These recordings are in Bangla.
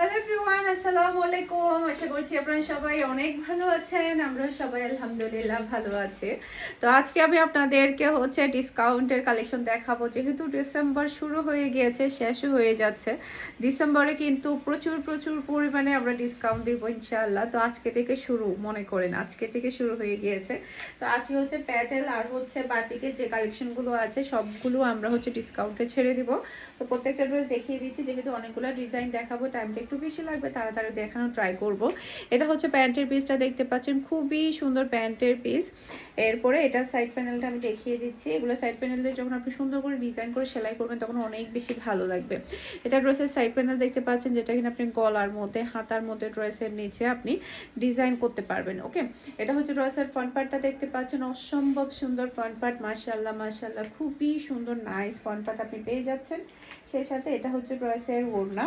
হ্যালো এভরিওয়ান আসসালামু আলাইকুম আশা করছি আপনারা সবাই অনেক ভালো আছেন। আমরা সবাই আলহামদুলিল্লাহ ভালো আছি। তো আজকে আমি আপনাদেরকে হচ্ছে ডিসকাউন্টের কালেকশন দেখাবো। যেহেতু ডিসেম্বর শুরু হয়ে গিয়েছে, শেষও হয়ে যাচ্ছে। ডিসেম্বরে কিন্তু প্রচুর প্রচুর পরিমাণে আমরা ডিসকাউন্ট দিব, ইনশাআল্লাহ। তো আজকে থেকে শুরু, মনে করেন, আজকে থেকে শুরু হয়ে গিয়েছে। তো আজকে হচ্ছে প্যাটেল আর হচ্ছে বাটিকের যে কালেকশনগুলো আছে, সবগুলো আমরা হচ্ছে ডিসকাউন্টে ছেড়ে দিব। তো প্রত্যেকটা ড্রেস দেখিয়ে দিচ্ছি। যেহেতু অনেকগুলো ডিজাইন দেখাবো টাইমটা একটু বেশি লাগবে, তাড়াতাড়ি দেখানো ট্রাই করব। এটা হচ্ছে প্যান্টের পিসটা দেখতে পাচ্ছেন, খুবই সুন্দর প্যান্টের পিস এরপরে এটা সাইড প্যানেলটা আমি দেখিয়ে দিচ্ছি। এগুলো সাইড প্যানেল দিয়ে যখন আপনি সুন্দর করে ডিজাইন করে সেলাই করবেন, তখন অনেক বেশি ভালো লাগবে। এটা ড্রেসের সাইড প্যানেল দেখতে পাচ্ছেন, যেটা কিনা আপনি গলার মধ্যে, হাতার মধ্যে ড্রেসের নিচে আপনি ডিজাইন করতে পারবেন ওকে এটা হচ্ছে ড্রেসের ফ্রন্ট পার্টটা দেখতে পাচ্ছেন, অসম্ভব সুন্দর ফ্রন্ট পার্ট মাশাল্লাহ মাশাল্লাহ খুবই সুন্দর নাইস ফ্রন্ট পার্ট আপনি পেয়ে যাচ্ছেন। সেই সাথে এটা হচ্ছে ড্রেসের ওড়না।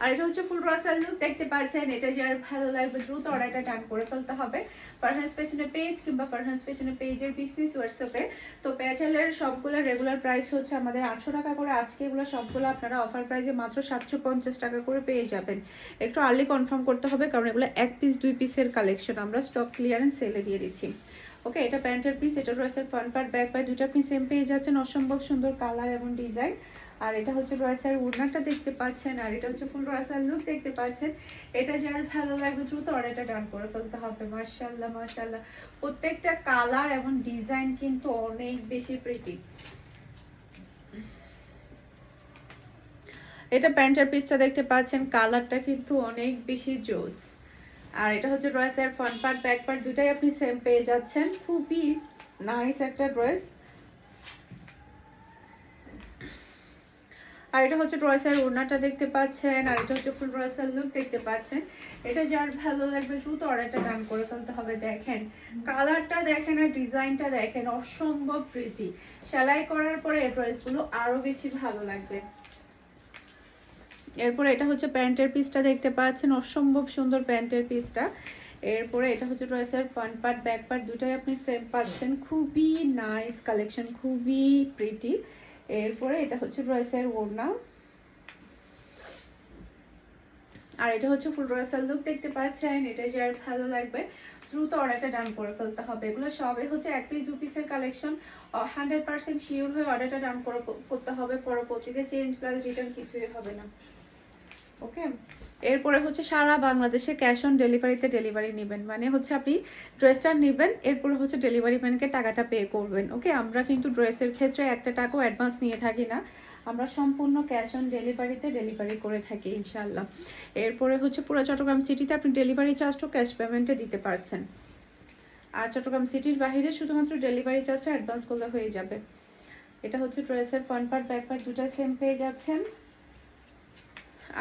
আর এটা হচ্ছে ফুল রসাল লুক দেখতে পাচ্ছেন, এটা যার ভালো লাগবে দ্রুত অর্ডারটা ডান করে ফেলতে হবে। ফারহান্স পেছনে পেজ কিংবা ফারহান্স পেছনে পেজের বিজনেস হোয়াটসঅ্যাপে তো প্যাটেলের সবগুলো রেগুলার প্রাইস হচ্ছে আমাদের আটশো টাকা করে। আজকে এগুলো সবগুলো আপনারা অফার প্রাইসে মাত্র সাতশো পঞ্চাশ টাকা করে পেয়ে যাবেন। একটু আর্লি কনফার্ম করতে হবে, কারণ এগুলো এক পিস দুই পিসের কালেকশন আমরা স্টক ক্লিয়ারেন্স সেলে দিয়ে দিচ্ছি। ওকে, এটা প্যান্টের পিস এটা রয়েছে ফ্রন্ট পার্ট ব্যাক পার্ট দুটো পিস সেম পেয়ে যাচ্ছেন। অসম্ভব সুন্দর কালার এবং ডিজাইন আর এটা হচ্ছে রয়েসার উড়নাটা দেখতে পাচ্ছেন, আর এটা হচ্ছে ফুল রয়েসার লুক দেখতে পাচ্ছেন। এটা যার ভালো লাগবে দ্রুত অর্ডারটা ডান করে ফেলতে হবে মাশাল্লাহ মাশাল্লাহ প্রত্যেকটা কালার এবং ডিজাইন কিন্তু অনেক বেশি প্রিটি এটা প্যান্টের পিসটা দেখতে পাচ্ছেন, কালারটা কিন্তু অনেক বেশি জোস। আর এটা হচ্ছে ড্রেসের ফ্রন্ট পার্ট ব্যাক পার্ট দুটাই আপনি সেম পেয়ে যাচ্ছেন। খুবই নাইস একটা ড্রেস আর এটা হচ্ছে ড্রেসের ওড়নাটা দেখতে পাচ্ছেন, আর এটা হচ্ছে ফুল ড্রেসের লুক দেখতে পাচ্ছেন। এটা যার ভালো লাগবে, দ্রুত অর্ডারটা ডান করে ফেলতে হবে, দেখেন। কালারটা দেখেন আর ডিজাইনটা দেখেন, অসম্ভব প্রিটি সেলাই করার পরে এই ড্রেসগুলো আরও বেশি ভালো লাগবে। এরপরে এটা হচ্ছে প্যান্টের পিসটা দেখতে পাচ্ছেন, অসম্ভব সুন্দর প্যান্টের পিসটা এরপরে এটা হচ্ছে ড্রেসের ফ্রন্ট পার্ট ব্যাক পার্ট দুটাই আপনি সেম পাচ্ছেন। খুবই নাইস কালেকশন খুবই প্রিটি এরপরে এটা হচ্ছে ড্রেসের ওড়না। আর এটা হচ্ছে ফুল ড্রেসের লুক দেখতে পাচ্ছেন? এটা যার ভালো লাগবে। দ্রুত অর্ডারটা ডান করে ফেলতে হবে। এগুলো সবে হচ্ছে এক পিস দু পিসের কালেকশন হান্ড্রেড পার্সেন্ট শিওর হয়ে অর্ডারটা ডান করতে হবে। পরবর্তীতে চেঞ্জ প্লাস রিটার্ন কিছুই হবে না। ওকে এরপরে হচ্ছে সারা বাংলাদেশে ক্যাশ অন ডেলিভারিতে ডেলিভারি নেবেন। মানে হচ্ছে আপনি ড্রেসটা নেবেন, এরপরে হচ্ছে ডেলিভারি ম্যানকে টাকাটা পে করবেন। ওকে আমরা কিন্তু ড্রেসের ক্ষেত্রে একটা টাকাও অ্যাডভান্স নিয়ে থাকি না। আমরা সম্পূর্ণ ক্যাশ অন ডেলিভারিতে ডেলিভারি করে থাকি ইনশাল্লাহ এরপরে হচ্ছে পুরো চট্টগ্রাম সিটিতে আপনি ডেলিভারি চার্জটাও ক্যাশ পেমেন্টে দিতে পারছেন। আর চট্টগ্রাম সিটির বাইরে শুধুমাত্র ডেলিভারি চার্জটা অ্যাডভান্স করলে হয়ে যাবে। এটা হচ্ছে ড্রেসের ফ্রন্ট পার্ট ব্যাক পার্ট দুটা সেম পেয়ে যাচ্ছেন।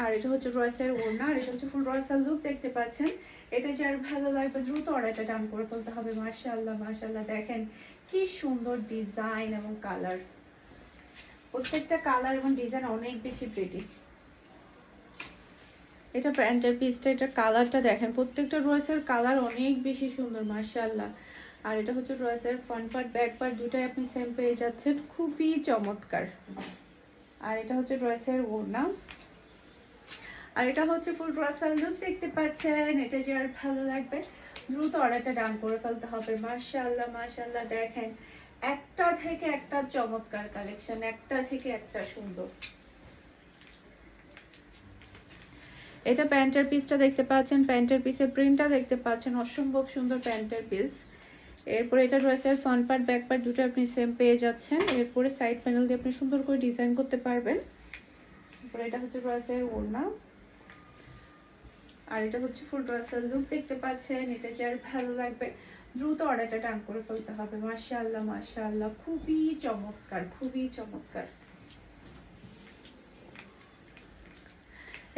আর এটা হচ্ছে রয়েসের ওড়না, আর এটা হচ্ছে ফুল রয়েসের লুক দেখতে পাচ্ছেন। এটা যার ভালো লাগবে দ্রুত অর্ডারটা ডান করে ফেলতে হবে। মাশাআল্লাহ মাশাআল্লাহ, দেখেন কি সুন্দর ডিজাইন এবং কালার প্রত্যেকটা কালার এবং ডিজাইন অনেক বেশি প্রিটি এটা প্যান্টের পিসটা এটা কালারটা দেখেন, প্রত্যেকটা ড্রেসের কালার অনেক বেশি সুন্দর, মাশাআল্লাহ। আর এটা হচ্ছে ড্রেসের ফ্রন্ট পার্ট ব্যাক পার্ট দুটাই আপনি সেম পেয়ে যাচ্ছেন। খুবই চমৎকার। আর এটা হচ্ছে ড্রেসের ওড়না। আর এটা হচ্ছে ফুল ড্রেসাল লুক দেখতে পাচ্ছেন, এটা যে আর ভালো লাগবে। দ্রুত অর্ডারটা ডান করে ফেলতে হবে। মাশাআল্লাহ মাশাআল্লাহ, দেখেন। একটা থেকে একটা চমৎকার কালেকশন, একটা থেকে একটা সুন্দর। এটা প্যান্টের পিসটা দেখতে পাচ্ছেন, প্যান্টের পিসের প্রিন্টটা দেখতে পাচ্ছেন, অসম্ভব সুন্দর প্যান্টের পিস। এরপরে এটা ড্রেসের ফ্রন্ট পার্ট ব্যাক পার্ট দুটো আপনি সেম পেয়ে যাচ্ছেন। এরপরে সাইড প্যানেল দিয়ে আপনি সুন্দর করে ডিজাইন করতে পারবেন। এরপরে এটা হচ্ছে ড্রেসের ওড়না। আর এটা হচ্ছে ফুল ড্রেসের লুক দেখতে পাচ্ছেন, এটা যার ভালো লাগবে? দ্রুত অর্ডারটা টান করে ফেলতে হবে। মাশাআল্লাহ মাশাআল্লাহ, খুবই চমৎকার খুবই চমৎকার।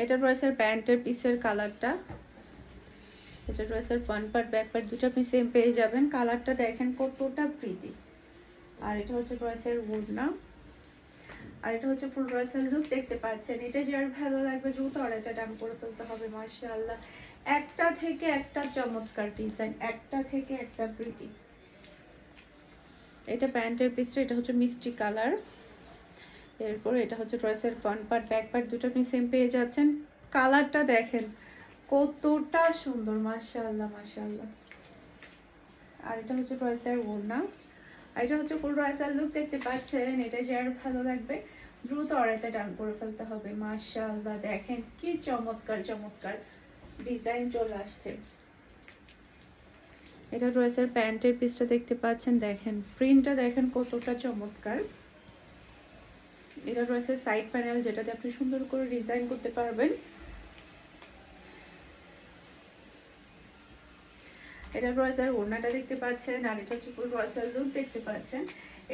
এটা ড্রেসের প্যান্টের পিসের কালারটা এটা ড্রেসের ফ্রন্ট পার্ট ব্যাক পার্ট দুটো সেম পেয়ে যাবেন। কালারটা দেখেন কতটা প্রিটি আর এটা হচ্ছে ড্রেসের ওড়না আর এটা হচ্ছে ফুল রয়েসেল লুক দেখতে পাচ্ছেন। এটা যার ভালো লাগবে, দ্রুত অর্ডারটা ডান করে ফেলতে হবে, মাশাআল্লাহ। একটা থেকে একটা চমৎকার ডিজাইন একটা থেকে একটা প্রিটি এটা প্যান্টের পিসটা এটা হচ্ছে মিষ্টি কালার। এরপর এটা হচ্ছে ড্রেসের ফ্রন্ট পার্ট ব্যাক পার্ট দুটো আপনি সেম পেয়ে যাচ্ছেন। কালারটা দেখেন, কতটা সুন্দর, মাশাআল্লাহ মাশাআল্লাহ। আর এটা হচ্ছে ড্রেসের ওড়না। আর এটা হচ্ছে ফুল ড্রেসের লুক দেখতে পাচ্ছেন এটা যার ভালো লাগবে। দ্রুত অর্ডারটা ডান করে ফেলতে হবে, মাশাআল্লাহ, দেখেন কি চমৎকার চমৎকার ডিজাইন চলে আসছে। এটা ড্রেসের প্যান্টের পিসটা দেখতে পাচ্ছেন, দেখেন প্রিন্টটা দেখেন কতটা চমৎকার। এটা রয়েছে সাইড প্যানেল যেটাতে আপনি সুন্দর করে ডিজাইন করতে পারবেন। এটা রয়েছে, ওড়নাটা দেখতে পাচ্ছেন, আর এটা হচ্ছে ফুল রয়েছে লুক দেখতে পাচ্ছেন।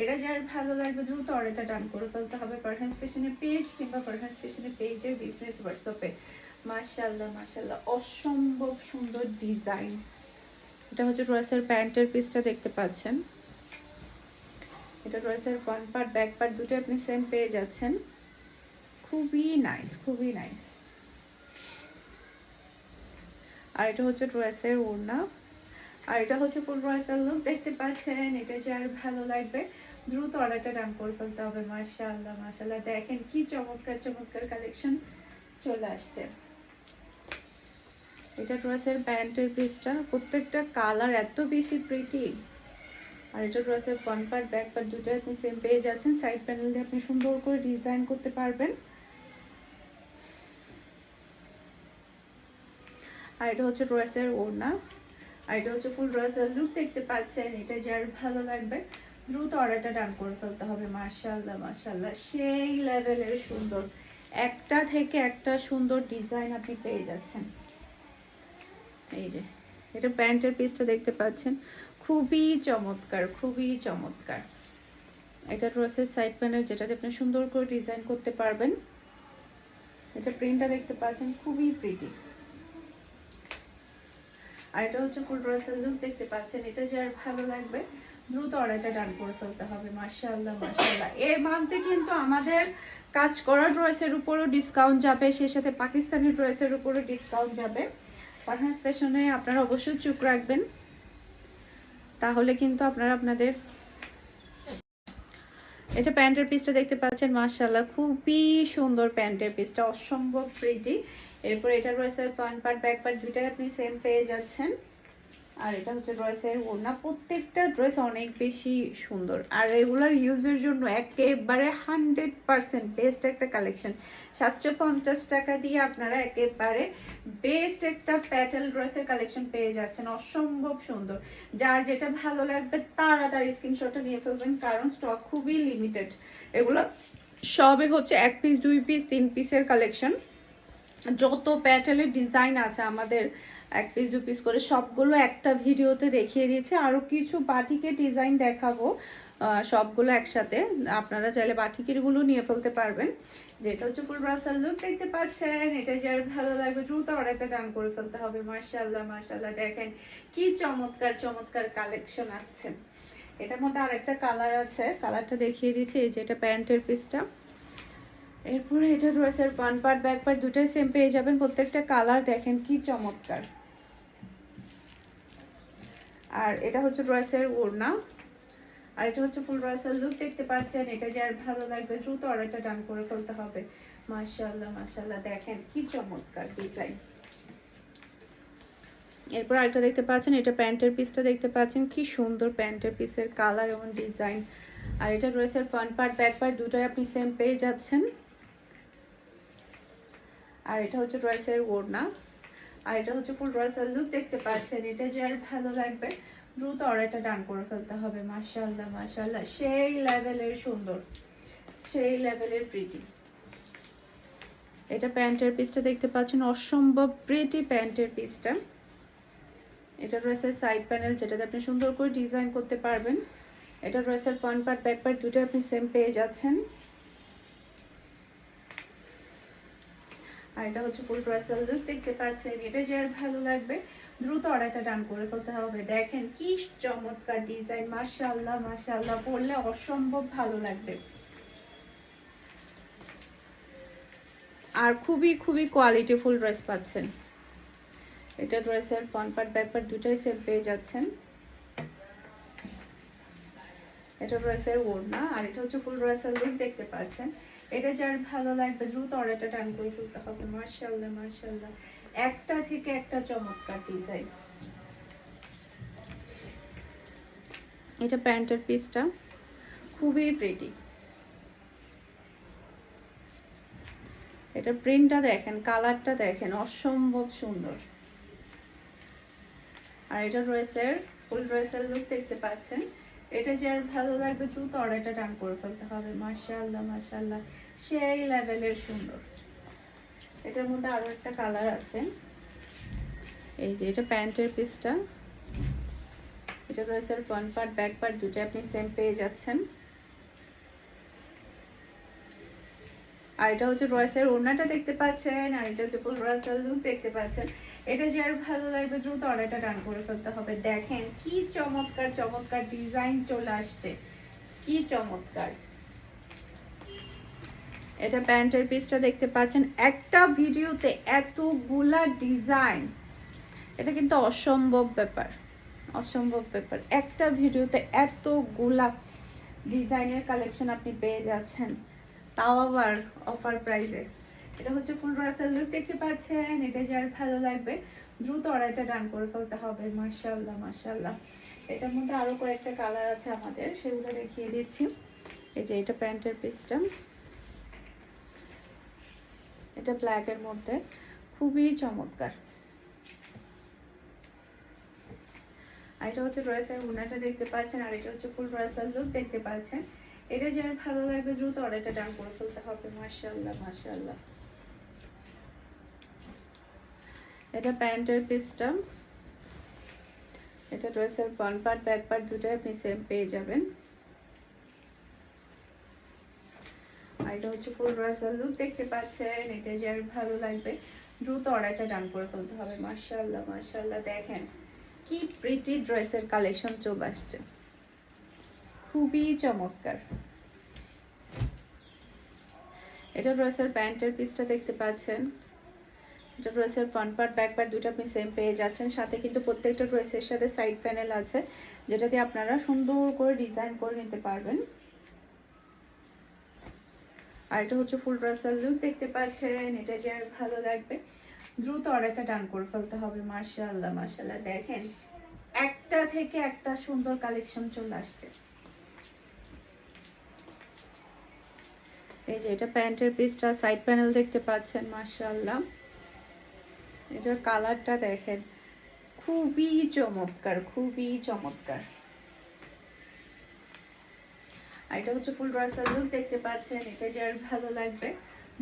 এটা যার ভালো লাগবে, দ্রুত অর্ডারটা ডান করে ফেলতে হবে পারহান্স পেশনের পেজ কিংবা পারহান্স পেশনের পেজের বিজনেস হোয়াটসঅ্যাপে মাশাল্লাহ মাশাল্লাহ অসম্ভব সুন্দর ডিজাইন এটা হচ্ছে ড্রেসের প্যান্টের পিসটা দেখতে পাচ্ছেন। এটা ড্রেসের ফ্রন্ট পার্ট ব্যাক পার্ট দুটো আপনি সেম পেয়ে যাচ্ছেন। খুবই নাইস খুবই নাইস আর এটা হচ্ছে ড্রেসের ওড়না। আর এটা হচ্ছে ফুল ড্রেসের লুক দেখতে পাচ্ছেন? এটা যার ভালো লাগবে। দ্রুত অর্ডারটা ডান করে ফেলতে হবে, মাশাআল্লাহ মাশাআল্লাহ। দেখেন কি চমৎকার চমৎকার কালেকশন চলে আসছে। এটা ড্রেসের প্যান্টের পিসটা প্রত্যেকটা কালার এত বেশি প্রিটি আর এটা ড্রেসের ফ্রন্ট পার্ট ব্যাক পার্ট দুটো আপনি সেম পেয়ে যাচ্ছেন। সাইড প্যানেল দিয়ে আপনি সুন্দর করে ডিজাইন করতে পারবেন। আর এটা হচ্ছে ড্রেসের ওড়না। আর এটা হচ্ছে ফুল ড্রেসের লুক দেখতে পাচ্ছেন, এটা যার ভালো লাগবে। দ্রুত অর্ডারটা ডান করে ফেলতে হবে, মাশাআল্লাহ মাশাআল্লাহ। সেই লেভেলের সুন্দর, একটা থেকে একটা সুন্দর ডিজাইন আপনি পেয়ে যাচ্ছেন। এই যে, এটা প্যান্টের পিসটা দেখতে পাচ্ছেন। খুবই চমৎকার খুবই চমৎকার। এটা রয়েছে সাইড প্যানেল যেটাতে আপনি সুন্দর করে ডিজাইন করতে পারবেন। এটা প্রিন্টটা দেখতে পাচ্ছেন, খুবই প্রিটি আর এটা হচ্ছে ফুল ড্রেসের লুক, দেখতে পাচ্ছেন এটা যার ভালো লাগবে, দ্রুত অর্ডারটা ডান করে ফেলতে হবে, মাশাআল্লাহ মাশাআল্লাহ। এই মান্থে কিন্তু আমাদের কাজ করা ড্রেসের উপরও ডিসকাউন্ট যাবে সেই সাথে পাকিস্তানি ড্রেসের উপরও ডিসকাউন্ট যাবে। পারহান্স ফ্যাশনে আপনারা অবশ্যই চুপ রাখবেন, তাহলে কিন্তু আপনারা আপনাদের এটা প্যান্টের পিসটা দেখতে পাচ্ছেন, মাশাআল্লাহ, খুবই সুন্দর প্যান্টের পিসটা অসম্ভব প্রিটি এরপর এটা রয়েছে ফ্রন্ট পার্ট ব্যাক পার্ট দুইটাই আপনি সেম পেয়ে যাচ্ছেন। আর এটা হচ্ছে ড্রেসের ওড়না। প্রত্যেকটা ড্রেস অনেক বেশি সুন্দর। আর রেগুলার ইউজের জন্য একেবারে হান্ড্রেড পার্সেন্ট বেস্ট একটা কালেকশন সাতশো পঞ্চাশ টাকা দিয়ে আপনারা একেবারে বেস্ট একটা প্যাটেল ড্রেসের কালেকশন পেয়ে যাচ্ছেন। অসম্ভব সুন্দর। যার যেটা ভালো লাগবে তাড়াতাড়ি স্ক্রিনশটটা নিয়ে ফেলবেন, কারণ স্টক খুবই লিমিটেড এগুলো সবে হচ্ছে এক পিস দুই পিস তিন পিসের কালেকশন যত প্যাটেলের ডিজাইন আছে আমাদের, এক পিস দু পিস করে সবগুলো একটা ভিডিওতে দেখিয়ে দিয়েছে। আরও কিছু বাটিকের ডিজাইন দেখাবো সবগুলো একসাথে। আপনারা চাইলে বাটিকেরগুলো নিয়ে ফেলতে পারবেন। যেটা হচ্ছে ফুল ব্রাসাল লুক দেখতে পাচ্ছেন। এটা যার ভালো লাগবে, দ্রুত অর্ডারটা ডান করে ফেলতে হবে। মাশাআল্লাহ মাশাআল্লাহ, দেখেন কি চমৎকার চমৎকার কালেকশন আছে। এটার মধ্যে আরেকটা কালার আছে। কালারটা দেখিয়ে দিচ্ছি, এই যে এটা প্যান্টের পিসটা এরপরে এটা ড্রেসের ফ্রন্ট পার্ট ব্যাক পার্ট দুটোই সেম পেয়ে যাবেন। প্রত্যেকটা কালার দেখেন কি চমৎকার। আর এটা হচ্ছে ড্রেসের ওড়না। আর এটা হচ্ছে ফুল ড্রেসের লুক দেখতে পাচ্ছেন। এটা যার ভালো লাগবে, দ্রুত অর্ডারটা ডান করে ফেলতে হবে। মাশাআল্লাহ মাশাআল্লাহ, দেখেন কি চমৎকার ডিজাইন এরপর আরেকটা দেখতে পাচ্ছেন, এটা প্যান্টের পিসটা দেখতে পাচ্ছেন। কি সুন্দর প্যান্টের পিসের কালার এবং ডিজাইন আর এটা ড্রেসের ফ্রন্ট পার্ট ব্যাক পার্ট দুটোই আপনি সেম পেয়ে যাচ্ছেন। আর এটা হচ্ছে ড্রেসের ওড়না আর এটা হচ্ছে ফুল ড্রেসের লুক, দেখতে পাচ্ছেন, এটা যে আর ভালো লাগবে, দ্রুত অর্ডারটা ডান করে ফেলতে হবে, মাশাআল্লাহ মাশাআল্লাহ, সেই লেভেলের সুন্দর, সেই লেভেলের প্রিটি এটা প্যান্টের পিসটা দেখতে পাচ্ছেন, অসম্ভব প্রিটি প্যান্টের পিসটা এটা রয়েছে সাইড প্যানেল যেটাতে আপনি সুন্দর করে ডিজাইন করতে পারবেন। এটা ড্রেসের ফ্রন্ট পার্ট ব্যাক পার্ট দুটো আপনি সেম পেয়ে যাচ্ছেন। আর এটা হচ্ছে ফুল ড্রেসের লুক দেখতে পাচ্ছেন, এটা যার ভালো লাগবে, দ্রুত অর্ডারটা ডান করে ফেলতে হবে। দেখেন কি চমৎকার ডিজাইন অসম্ভব ভালো লাগবে। আর খুবই খুবই কোয়ালিটিফুল ড্রেস পাচ্ছেন। এটা ড্রেসের ফ্রন্ট পার্ট ব্যাক পার্ট দুটাই পেয়ে যাচ্ছেন। এটা ড্রেসের ওড়না, আর এটা হচ্ছে ফুল ড্রেসের লুক দেখতে পাচ্ছেন। এটা যার ভালো লাগবে, দ্রুত অর্ডারটা টান করে ফেলতে হবে। মার্শাল্লাহ মার্শাল্লাহ একটা থেকে একটা চমৎকার ডিজাইন এটা প্যান্টের পিসটা খুবই প্রিটি এটা প্রিন্টটা দেখেন কালারটা দেখেন, অসম্ভব সুন্দর। আর এটা ড্রেসের ফুল ড্রেসের লুক দেখতে পাচ্ছেন। এটা যার ভালো লাগবে দ্রুত অর্ডারটা ডান করে ফেলতে হবে। মাশাআল্লাহ মাশাআল্লাহ। সেই লেভেলের সুন্দর। এটার মধ্যে আরও একটা কালার আছে। এই যে এটা প্যান্টের পিসটা। এটা ড্রেসের ফ্রন্ট পার্ট ব্যাক পার্ট দুটো আপনি সেম পেয়ে যাচ্ছেন। আর এটা হচ্ছে ড্রেসের ওড়নাটা দেখতে পাচ্ছেন, আর এটা হচ্ছে লুক দেখতে পাচ্ছেন। এটা যার ভালো লাগবে, দ্রুত অর্ডারটা ডান করে ফেলতে হবে। দেখেন কি চমৎকার চমৎকার ডিজাইন চলে আসছে। কি চমৎকার। এটা প্যান্টের পিসটা দেখতে পাচ্ছেন। একটা ভিডিওতে এতগুলা ডিজাইন। এটা কিন্তু অসম্ভব ব্যাপার। অসম্ভব ব্যাপার। একটা ভিডিওতে এতগুলা ডিজাইনের কালেকশন আপনি পেয়ে যাচ্ছেন। তাও আবার অফার প্রাইসে এটা হচ্ছে ফুল ড্রেসের লুক দেখতে পাচ্ছেন, এটা যার ভালো লাগবে। দ্রুত অর্ডারটা ডান করে ফেলতে হবে, মাশাআল্লাহ মাশাআল্লাহ। এটার মধ্যে আরও কয়েকটা কালার আছে আমাদের, সেগুলো দেখিয়ে দিচ্ছি। এই যে এটা প্যান্টের পিসটা। এটা ব্ল্যাক এর মধ্যে। খুবই চমৎকার। আর এটা হচ্ছে ড্রেসের উনাটা দেখতে পাচ্ছেন, আর এটা হচ্ছে ফুল ড্রেসের লুক দেখতে পাচ্ছেন। এটা যার ভালো লাগবে, দ্রুত অর্ডারটা ডান করে ফেলতে হবে, মাশাআল্লাহ মাশাআল্লাহ। এটা প্যান্টের পিসটা। এটা ড্রেসের ফ্রন্ট পার্ট ব্যাক পার্ট দুটোই আপনি সেম পেয়ে যাবেন। এটা হচ্ছে ফুল ড্রেসের লুক দেখতে পাচ্ছেন, এটা যার ভালো লাগবে। দ্রুত অর্ডারটা ডান করে ফেলতে হবে। মাশাআল্লাহ মাশাআল্লাহ, দেখেন কি প্রিটি ড্রেসের কালেকশন চলে আসছে। খুবই চমৎকার। এটা ড্রেসের প্যান্টের পিসটা দেখতে পাচ্ছেন। এটা ড্রেসের ফ্রন্ট পার্ট ব্যাক পার্ট দুটো আপনি সেম পেয়ে যাচ্ছেন। সাথে কিন্তু প্রত্যেকটা ড্রেসের সাথে সাইড প্যানেল আছে, যেটা দিয়ে আপনারা সুন্দর করে ডিজাইন করে নিতে পারবেন। আর এটা হচ্ছে ফুল ড্রেসের লুক দেখতে পাচ্ছেন, এটা যার ভালো লাগবে। দ্রুত অর্ডারটা ডান করে ফেলতে হবে, মাশাআল্লাহ মাশাআল্লাহ। দেখেন, একটা থেকে একটা সুন্দর কালেকশন চলে আসছে। এই যে এটা প্যান্টের পিসটা সাইড প্যানেল দেখতে পাচ্ছেন, মাশাআল্লাহ। এটার কালারটা দেখেন। খুবই চমৎকার খুবই চমৎকার। এটা হচ্ছে ফুল ড্রেসের লুক দেখতে পাচ্ছেন, এটা যার ভালো লাগবে।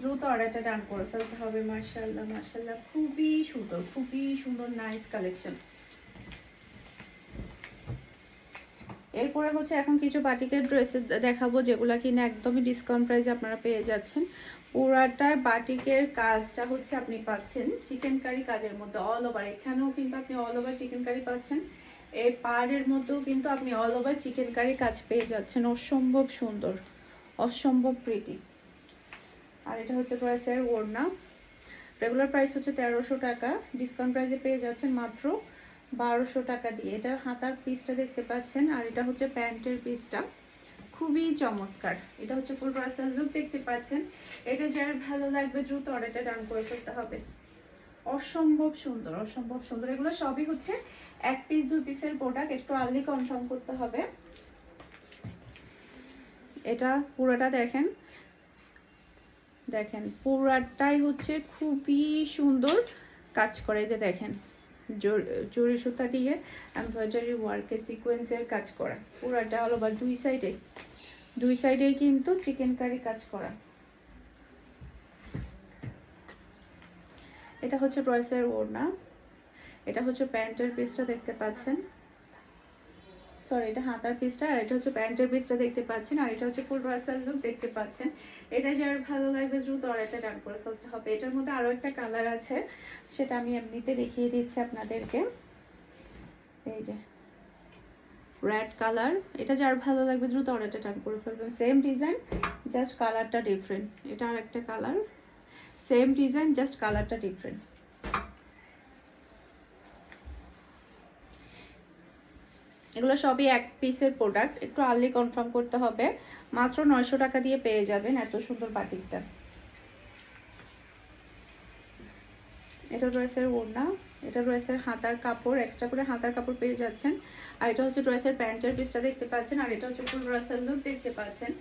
দ্রুত অর্ডারটা ডান করে ফেলতে হবে, মাশাআল্লাহ মাশাআল্লাহ। খুবই সুন্দর খুবই সুন্দর নাইস কালেকশন এরপরে হচ্ছে এখন কিছু বাটিকের ড্রেস দেখাবো, যেগুলো কিনা একদমই ডিসকাউন্ট প্রাইসে আপনারা পেয়ে যাচ্ছেন। পুরাটায় বাটিকের কাজটা হচ্ছে আপনি পাচ্ছেন চিকেন কারি কাজের মধ্যে অল ওভার এখানেও কিন্তু আপনি অল ওভার চিকেন কারি পাচ্ছেন। এই পাড়ের মধ্যেও কিন্তু আপনি অল ওভার চিকেন কারি কাজ পেয়ে যাচ্ছেন, অসম্ভব সুন্দর, অসম্ভব প্রিটি আর এটা হচ্ছে ড্রেসের ওড়না। রেগুলার প্রাইস হচ্ছে তেরোশো টাকা ডিসকাউন্ট প্রাইসে পেয়ে যাচ্ছেন মাত্র বারোশো টাকা দিয়ে। এটা হাতার পিসটা দেখতে পাচ্ছেন, আর এটা হচ্ছে প্যান্টের পিসটা খুবই চমৎকার। এটা হচ্ছে ফুল ড্রেসের লুক দেখতে পাচ্ছেন। এটা যার ভালো লাগবে দ্রুত অর্ডারটা ডান করে ফেলতে হবে। অসম্ভব সুন্দর অসম্ভব সুন্দর। এগুলো সবই হচ্ছে এক পিস দুই পিসের প্রোডাক্ট একটু আর্লি কনফার্ম করতে হবে। এটা পুরোটা দেখেন। দেখেন, পুরাটাই হচ্ছে খুবই সুন্দর কাজ করে। যে দেখেন জরি সুতা দিয়ে এমব্রয়ডারি ওয়ার্কে সিকোয়েন্সের কাজ করা। পুরাটা হলো বা দুই সাইডে দুই সাইডেই কিন্তু চিকেন কারি কাজ করা। এটা হচ্ছে ড্রয়েসের ওড়না। এটা হচ্ছে প্যান্টের পিসটা দেখতে পাচ্ছেন। সরি এটা হাতার পিসটা আর এটা হচ্ছে প্যান্টের পিসটা দেখতে পাচ্ছেন। আর এটা হচ্ছে ফুল ড্রেসের লুক দেখতে পাচ্ছেন। এটা যার ভালো লাগবে দ্রুত অর্ডারটা ডান করে ফেলতে হবে। এটার মধ্যে আরও একটা কালার আছে, সেটা আমি এমনিতে দেখিয়ে দিচ্ছি আপনাদেরকে। এই যে রেড কালার এটা যার ভালো লাগবে দ্রুত অর্ডারটা ডান করে ফেলবেন। সেম ডিজাইন জাস্ট কালারটা ডিফারেন্ট এটা আর একটা কালার সেম ডিজাইন জাস্ট কালারটা ডিফারেন্ট এগুলো সবই এক পিসের প্রোডাক্ট একটু আর্লি কনফার্ম করতে হবে। মাত্র নয়শো টাকা দিয়ে পেয়ে যাবেন এত সুন্দর বাটিকটা। এটা ড্রেসের ওড়না, এটা ড্রেসের হাতার কাপড় এক্সট্রা করে হাতার কাপড় পেয়ে যাচ্ছেন। আর এটা হচ্ছে ড্রেসের প্যান্টের পিসটা দেখতে পাচ্ছেন, আর এটা হচ্ছে ফুল ড্রেসের লুক দেখতে পাচ্ছেন।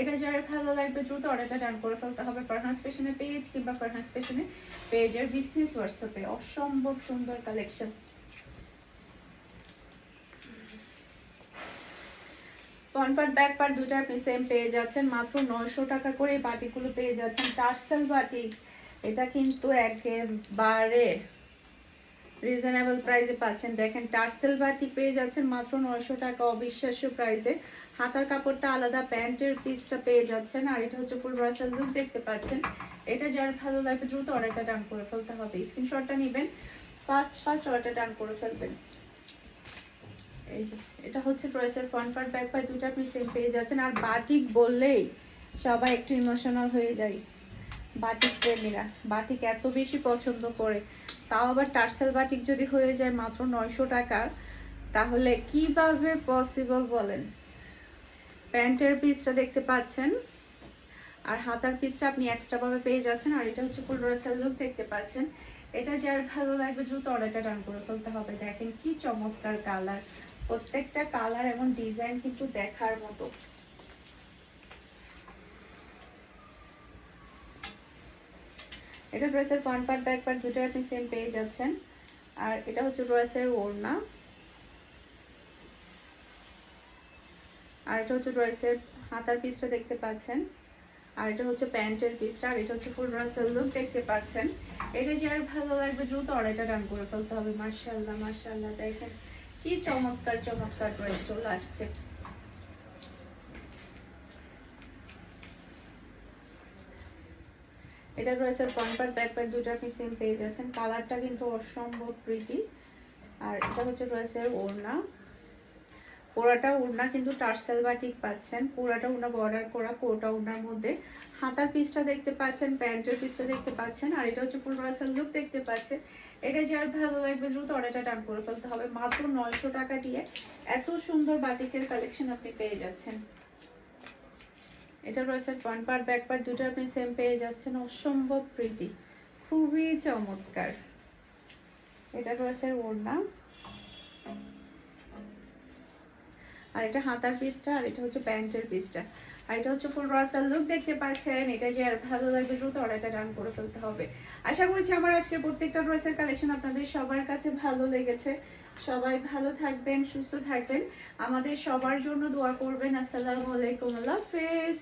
এটা যার ভালো লাগবে দ্রুত অর্ডারটা ডান করে ফেলতে হবে ফারহান্স ফ্যাশনের পেজ কিংবা ফারহান্স ফ্যাশনের পেজের বিজনেস হোয়াটসঅ্যাপে অসম্ভব সুন্দর collection front part back part দুটো আপনি সেম পেয়ে যাচ্ছেন। মাত্র নয়শো টাকা করে বাটিগুলো পেয়ে যাচ্ছেন। টার্সেল বাটি, এটা কিন্তু একেবারে রিজনেবল প্রাইসে পাচ্ছেন। দেখেন টার্সেল বাটি পেয়ে যাচ্ছেন মাত্র নয়শো টাকা অবিশ্বাস্য প্রাইসে হাতার কাপড়টা আলাদা, প্যান্টের পিসটা পেয়ে যাচ্ছেন। আর এটা হচ্ছে ফুল রাসেল লুক দেখতে পাচ্ছেন। এটা যার ভালো লাগবে দ্রুত অর্ডারটা ডান করে ফেলতে হবে। স্ক্রিনশটটা নেবেন। ফার্স্ট ফার্স্ট অর্ডারটা ডান করে ফেলবেন। এই যে, এটা হচ্ছে ড্রেসের ফ্রন্ট পার্ট ব্যাক পার্ট দুটো আপনি সেম পেয়ে যাচ্ছেন আর বাটিক বললেই সবাই একটু ইমোশনাল হয়ে যায়। বাটিক প্রেমীরা, বাটিক এত বেশি পছন্দ করে। তাও আবার টার্সেল বাটিক যদি হয়ে যায় মাত্র নয়শো টাকা, তাহলে কীভাবে পসিবল বলেন? প্যান্টের পিসটা দেখতে পাচ্ছেন। আর হাতার পিসটা আপনি এক্সট্রা ভাবে পেয়ে যাচ্ছেন। আর এটা হচ্ছে ফুল ড্রেসের লুক দেখতে পাচ্ছেন। এটা যার ভালো লাগবে, দ্রুত অর্ডারটা ডান করে ফেলতে হবে। দেখেন কি চমৎকার কালার প্রত্যেকটা কালার এবং ডিজাইন কিন্তু দেখার মতো। এটা ড্রেসের ফ্রন্ট পার্ট ব্যাক পার্ট দুটোই আপনি সেম পেয়ে যাচ্ছেন। আর এটা হচ্ছে ড্রেসের ওড়না। আর এটা হচ্ছে ড্রেসের হাতার পিসটা দেখতে পাচ্ছেন। আর এটা হচ্ছে প্যান্টের পিসটা, আর এটা হচ্ছে ফুল ড্রেসের লুক, দেখতে পাচ্ছেন। এটা যার ভালো লাগবে দ্রুত অর্ডারটা ডান করে ফেলতে হবে মার্শাল্লাহ মার্শাল্লাহ দেখেন। কি চমৎকার চমৎকার ড্রেস চলে আসছে। এটা রয়েছে ফ্রন্ট ব্যাক দুটো আপনি সেম পেয়ে যাচ্ছেন কালারটা কিন্তু অসম্ভব প্রিটি আর এটা হচ্ছে রয়েছে ওড়না। পুরাটা ওড়না কিন্তু টার্সেল বাটিক পাচ্ছেন। পুরাটা ওড়না বর্ডার করা, কোটা ওড়নার মধ্যে। হাতার পিসটা দেখতে পাচ্ছেন, প্যান্টের পিসটা দেখতে পাচ্ছেন, আর এটা হচ্ছে ফুল লুক দেখতে পাচ্ছেন। এটা যার ভালো লাগবে দ্রুত অর্ডারটা টান করে ফেলতে হবে। মাত্র নয়শো টাকা দিয়ে এত সুন্দর বাটিকের কালেকশন আপনি পেয়ে যাচ্ছেন। এটা রয়েছে ফ্রন্ট পার্ট ব্যাক পার্ট দুটো আপনি সেম পেয়ে যাচ্ছেন। অসম্ভব প্রিটি খুবই চমৎকার। এটা রয়েছে ওড়না। আর এটা হাতার পিসটা আর এটা হচ্ছে প্যান্টের পিসটা আর এটা হচ্ছে ফুল রাসাল লুক দেখতে পাচ্ছেন। এটা যে আর ভালো লাগবে দ্রুত অর্ডারটা ডান করে ফেলতে হবে। আশা করছি আমার আজকের প্রত্যেকটা ড্রেসের কালেকশন আপনাদের সবার কাছে ভালো লেগেছে। সবাই ভালো থাকবেন, সুস্থ থাকবেন। আমাদের সবার জন্য দোয়া করবেন। আসসালামু আলাইকুম, আল্লাহ হাফেজ।